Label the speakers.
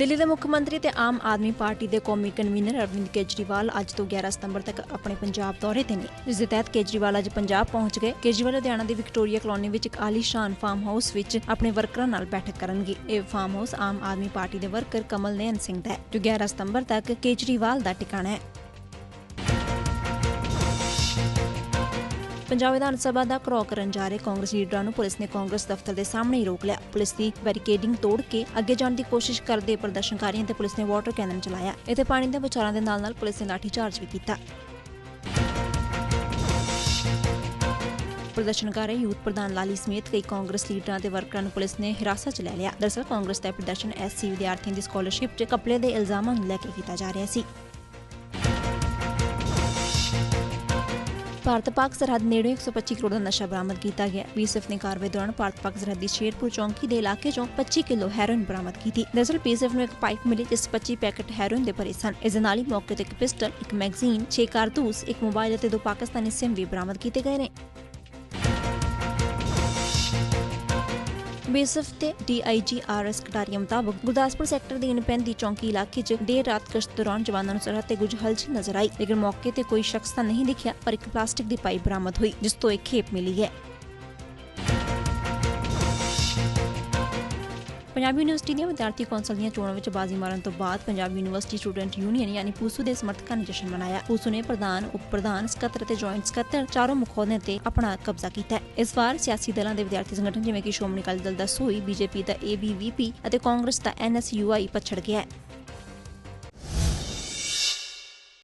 Speaker 1: ਦਿੱਲੀ ਦੇ ਮੁੱਖ ਮੰਤਰੀ ਤੇ ਆਮ ਆਦਮੀ ਪਾਰਟੀ ਦੇ ਕੌਮੀ ਕਨਵੀਨਰ ਅਰਵਿੰਦ ਕੇਜਰੀਵਾਲ ਅੱਜ ਤੋਂ 11 ਸਤੰਬਰ ਤੱਕ ਆਪਣੇ ਪੰਜਾਬ ਦੌਰੇ ਤੇ ਨੇ। ਜਿਸ ਦੇ ਤਹਿਤ ਕੇਜਰੀਵਾਲ ਅੱਜ ਪੰਜਾਬ ਪਹੁੰਚ ਗਏ। ਕੇਜਰੀਵਾਲ ਲੁਧਿਆਣਾ ਦੀ ਵਿਕਟੋਰੀਆ ਕਲੋਨੀ ਵਿੱਚ ਇੱਕ ਆਲੀਸ਼ਾਨ ਫਾਰਮ ਹਾਊਸ ਵਿੱਚ ਆਪਣੇ ਵਰਕਰਾਂ ਨਾਲ ਬੈਠਕ ਕਰਨਗੇ। ਇਹ farm house Aam Aadmi party ਦੇ ਵਰਕਰ ਕਮਲ ਨੈਨ ਸਿੰਘ ਦਾ ਹੈ, ਜੋ 11 ਸਤੰਬਰ ਤੱਕ ਕੇਜਰੀਵਾਲ ਦਾ ਟਿਕਾਣਾ ਹੈ। ਪੰਜਾਬ ਵਿਧਾਨ ਸਭਾ ਦਾ ਘਰੋ ਕਰਨ ਜਾ ਰਹੇ ਕਾਂਗਰਸ ਲੀਡਰਾਂ ਨੂੰ ਪੁਲਿਸ ਨੇ ਕਾਂਗਰਸ ਦਫ਼ਤਰ ਦੇ ਸਾਹਮਣੇ ਹੀ ਰੋਕ ਲਿਆ। ਪੁਲਿਸ ਦੀ ਬੈਰੀਕੇਡਿੰਗ ਤੋੜ ਕੇ ਅੱਗੇ ਜਾਣ ਦੀ ਕੋਸ਼ਿਸ਼ ਕਰਦੇ ਪ੍ਰਦਰਸ਼ਨਕਾਰੀਆਂ ਤੇ ਪੁਲਿਸ ਨੇ ਵਾਟਰ ਕੈਨਨ ਚਲਾਇਆ। ਇੱਥੇ ਪਾਣੀ ਦੇ ਬੁਛਾਰਾਂ ਦੇ ਨਾਲ ਨਾਲ ਪੁਲਿਸ ਨੇ ਲਾਠੀਚਾਰਜ ਵੀ ਕੀਤਾ। ਪ੍ਰਦਰਸ਼ਨਕਾਰੀ ਯੂਥ ਪ੍ਰਧਾਨ ਲਾਲੀ ਸਮੇਤ ਕਈ ਕਾਂਗਰਸ ਲੀਡਰਾਂ ਤੇ ਵਰਕਰਾਂ ਨੂੰ ਪੁਲਿਸ ਨੇ ਹਿਰਾਸਤ 'ਚ ਲੈ ਲਿਆ। ਦਰਅਸਲ ਕਾਂਗਰਸ ਦਾ ਪ੍ਰਦਰਸ਼ਨ ਐਸਸੀ ਵਿਦਿਆਰਥੀਆਂ ਦੀ ਸਕਾਲਰਸ਼ਿਪ 'ਚ ਕਪਲੇ ਦੇ ਇਲਜ਼ਾਮਾਂ ਨੂੰ ਲੈ ਕੇ ਕੀਤਾ ਜਾ ਰਿਹਾ ਸੀ। ਭਾਰਤ ਪਾਕ ਸਰਹੱਦ ਨੇੜੇ 125 ਕਰੋੜ ਦਾ ਨਸ਼ਾ ਬਰਾਮਦ ਕੀਤਾ ਗਿਆ। ਬੀਐਸਐਫ ਨੇ ਕਾਰਵਾਈ ਦੌਰਾਨ ਭਾਰਤ ਪਾਕ ਸਰਹੱਦ ਦੀ ਸ਼ੇਰਪੁਰ ਚੌਂਕੀ ਦੇ ਇਲਾਕੇ ਚੋਂ 25 ਕਿਲੋ ਹੈਰੋਇਨ ਬਰਾਮਦ ਕੀਤੀ। ਦਰਅਸਲ ਬੀਐਸਐਫ ਨੂੰ ਇੱਕ ਪਾਈਪ ਮਿਲੀ ਜਿਸ 'ਚ 25 ਪੈਕੇਟ ਹੈਰੋਇਨ ਦੇ ਭਰੇ ਸਨ। ਇਸ ਦੇ ਨਾਲ ਹੀ ਮੌਕੇ ਤੇ ਇੱਕ ਪਿਸਟਲ, ਇੱਕ ਮੈਗਜ਼ੀਨ 6 ਕਾਰਤੂਸ, ਇੱਕ ਮੋਬਾਈਲ ਅਤੇ ਦੋ ਪਾਕਿਸਤਾਨੀ ਸਿਮ ਵੀ ਬਰਾਮਦ ਕੀਤੇ ਗਏ ਨੇ। ਬੀਐਸਐਫ ਤੇ ਡੀਆਈਜੀ ਆਰਐਸ ਕਟਾਰੀਆ ਮੁਤਾਬਕ ਗੁਰਦਾਸਪੁਰ ਸੈਕਟਰ ਦੇ ਇਨਪੈਨ ਦੀ ਚੌਂਕੀ ਇਲਾਕੇ 'ਚ ਦੇਰ ਰਾਤ ਗਸ਼ਤ ਦੌਰਾਨ ਜਵਾਨਾਂ ਨੂੰ ਸਰਹੱਦ ਤੇ ਕੁਝ ਹਲਚਲ ਨਜ਼ਰ ਆਈ, ਲੇਕਿਨ ਮੌਕੇ ਤੇ ਕੋਈ ਸ਼ਖਸ ਤਾਂ ਨਹੀਂ ਦਿਖਿਆ, ਪਰ ਇੱਕ ਪਲਾਸਟਿਕ ਦੀ ਪਾਈਪ ਬਰਾਮਦ ਹੋਈ, ਜਿਸ ਤੋਂ ਇੱਕ ਖੇਪ ਮਿਲੀ ਹੈ। ਪੰਜਾਬ ਯੂਨੀਵਰਸਿਟੀ ਦੀਆਂ ਵਿਦਿਆਰਥੀ ਕੌਂਸਲ ਦੀਆਂ ਚੋਣਾਂ ਵਿੱਚ ਬਾਜ਼ੀ ਮਾਰਨ ਤੋਂ ਬਾਅਦ ਪੰਜਾਬ ਯੂਨੀਵਰਸਿਟੀ ਸਟੂਡੈਂਟ ਯੂਨੀਅਨ ਯਾਨੀ ਪੂਸੂ ਦੇ ਸਮਰਥਕਾਂ ਨੇ ਜਸ਼ਨ ਮਨਾਇਆ। ਪੂਸੂ ਨੇ ਪ੍ਰਧਾਨ, ਉਪ ਪ੍ਰਧਾਨ, ਸਕੱਤਰ ਅਤੇ ਜੁਆਇੰਟ ਸਕੱਤਰ ਚਾਰੋਂ ਮੁਖੌਲਿਆਂ ਤੇ ਆਪਣਾ ਕਬਜ਼ਾ ਕੀਤਾ ਹੈ। ਇਸ ਵਾਰ ਸਿਆਸੀ ਦਲਾਂ ਦੇ ਵਿਦਿਆਰਥੀ ਸੰਗਠਨ ਜਿਵੇਂ ਕਿ ਸ਼੍ਰੋਮਣੀ ਅਕਾਲੀ ਦਲ ਦਾ ਸੂਈ ਬੀਜੇਪੀ ਦਾ ਏਬੀਵੀਪੀ ਅਤੇ ਕਾਂਗਰਸ ਦਾ ਐਨਐਸਯੂਆਈ ਪਛੜ ਗਿਆ ਹੈ।